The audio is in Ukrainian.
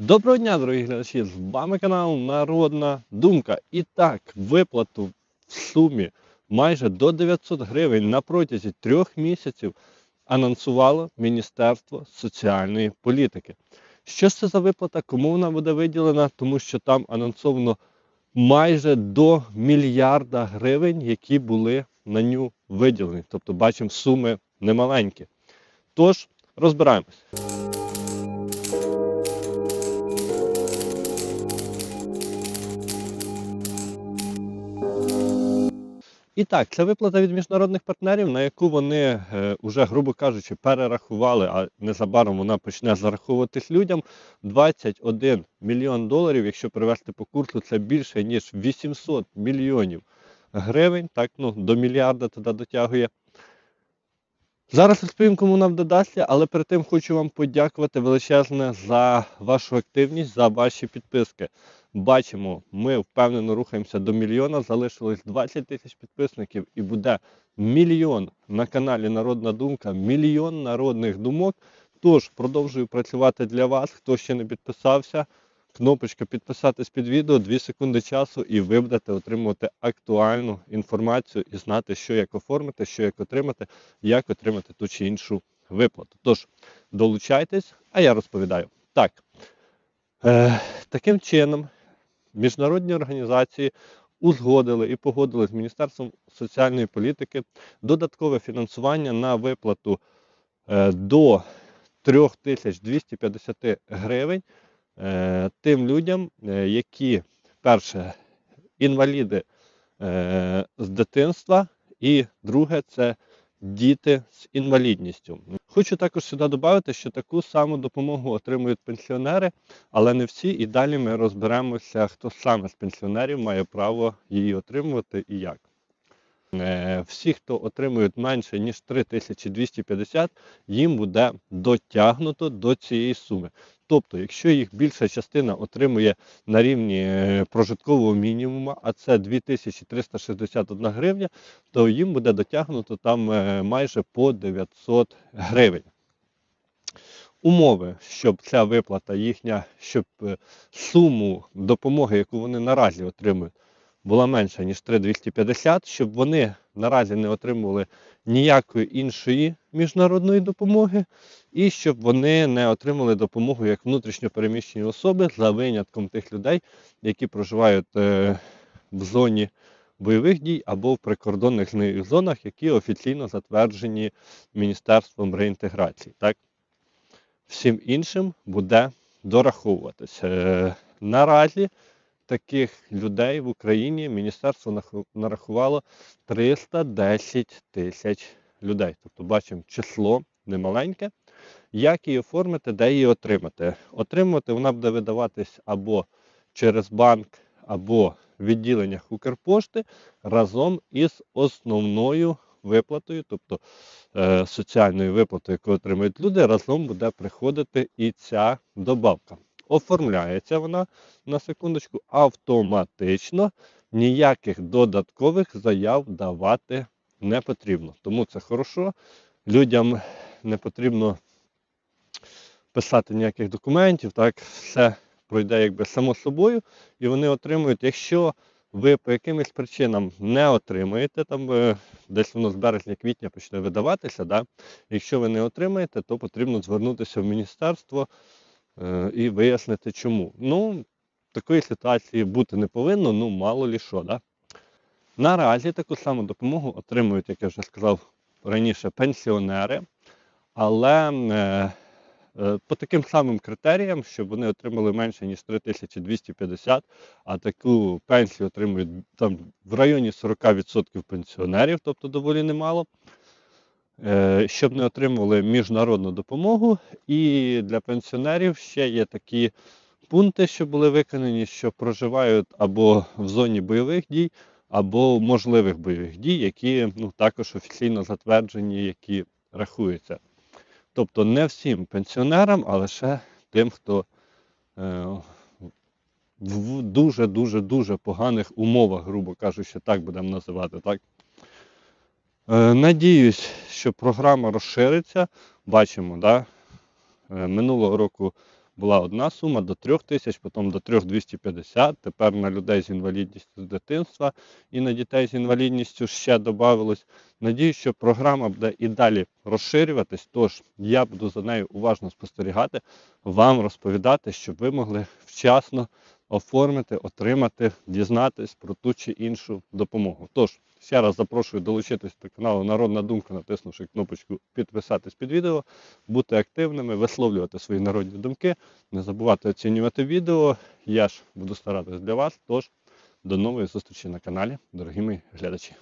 Доброго дня, дорогі глядачі! З вами канал Народна Думка. І так, виплату в сумі майже до 900 гривень на протязі трьох місяців анонсувало Міністерство соціальної політики. Що це за виплата? Кому вона буде виділена? Тому що там анонсовано майже до мільярда гривень, які були на ню виділені. Тобто бачимо суми немаленькі. Тож розбираємось. І так, це виплата від міжнародних партнерів, на яку вони е, уже, грубо кажучи, перерахували, а незабаром вона почне зараховуватись людям 21 мільйон доларів. Якщо перевести по курсу, це більше ніж 800 мільйонів гривень. Так, ну до мільярда туди дотягує. Зараз розповім, кому нам додасться, але перед тим хочу вам подякувати величезне за вашу активність, за ваші підписки. Бачимо, ми впевнено рухаємося до мільйона. Залишилось 20 тисяч підписників і буде мільйон на каналі Народна Думка, мільйон народних думок. Тож продовжую працювати для вас. Хто ще не підписався, кнопочка підписатись під відео, 2 секунди часу, і ви будете отримувати актуальну інформацію і знати, що як оформити, що як отримати, як отримати ту чи іншу виплату. Тож долучайтесь, а я розповідаю. Так. Е, таким чином, міжнародні організації узгодили і погодили з Міністерством соціальної політики додаткове фінансування на виплату е, до 3250 гривень е, тим людям, е, які, перше, інваліди з дитинства, і друге це діти з інвалідністю. Хочу також сюди додати, що таку саму допомогу отримують пенсіонери, але не всі. І далі ми розберемося, хто саме з пенсіонерів має право її отримувати і як. Е, Всі, хто отримують менше ніж 3250, їм буде дотягнуто до цієї суми. Тобто, якщо їх більша частина отримує на рівні е, прожиткового мінімуму, а це 2361 гривня, то їм буде дотягнуто там е, майже по 900 гривень. Умови, щоб ця виплата їхня, щоб е, суму допомоги, яку вони наразі отримують, була менша, ніж 3250, щоб вони наразі не отримували ніякої іншої міжнародної допомоги, і щоб вони не отримали допомогу як внутрішньо переміщені особи за винятком тих людей, які проживають е, в зоні бойових дій або в прикордонних зонах, які офіційно затверджені Міністерством реінтеграції. Так? Всім іншим буде дораховуватися. Е, наразі таких людей в Україні міністерство нарахувало 310 тисяч людей. Тобто бачимо число немаленьке. Як її оформити, де її отримати? Отримувати вона буде видаватись або через банк, або в відділеннях Укрпошти разом із основною виплатою, тобто е, соціальною виплатою, яку отримують люди, разом буде приходити і ця добавка. Оформляється вона на секундочку автоматично, ніяких додаткових заяв давати не потрібно. Тому це хорошо. Людям не потрібно писати ніяких документів, так, все пройде якби само собою, і вони отримують, якщо ви по якимось причинам не отримаєте, там е, десь воно з березня-квітня почне видаватися, да? якщо ви не отримаєте, то потрібно звернутися в міністерство і вияснити чому. Ну, такої ситуації бути не повинно, ну мало лі що. Да? Наразі таку саму допомогу отримують, як я вже сказав раніше, пенсіонери, але е, е, по таким самим критеріям, щоб вони отримали менше, ніж 3250, а таку пенсію отримують там в районі 40% пенсіонерів, тобто доволі немало. Е, Щоб не отримували міжнародну допомогу, і для пенсіонерів ще є такі пункти, що були виконані, що проживають або в зоні бойових дій, або можливих бойових дій, які ну, також офіційно затверджені, які рахуються. Тобто не всім пенсіонерам, а лише тим, хто е, в дуже-дуже дуже поганих умовах, грубо кажучи, так будемо називати. так. Е, Надіюсь, що програма розшириться. Бачимо, да? е, минулого року була одна сума до 3 тисяч, потім до 3250, тепер на людей з інвалідністю з дитинства і на дітей з інвалідністю ще додавалось. Надію, що програма буде і далі розширюватись, тож я буду за нею уважно спостерігати, вам розповідати, щоб ви могли вчасно оформити, отримати, дізнатись про ту чи іншу допомогу. Тож, ще раз запрошую долучитись до каналу Народна Думка, натиснувши кнопочку підписатись під відео, бути активними, висловлювати свої народні думки, не забувати оцінювати відео. Я ж буду старатись для вас. Тож, до нової зустрічі на каналі, дорогі мої глядачі.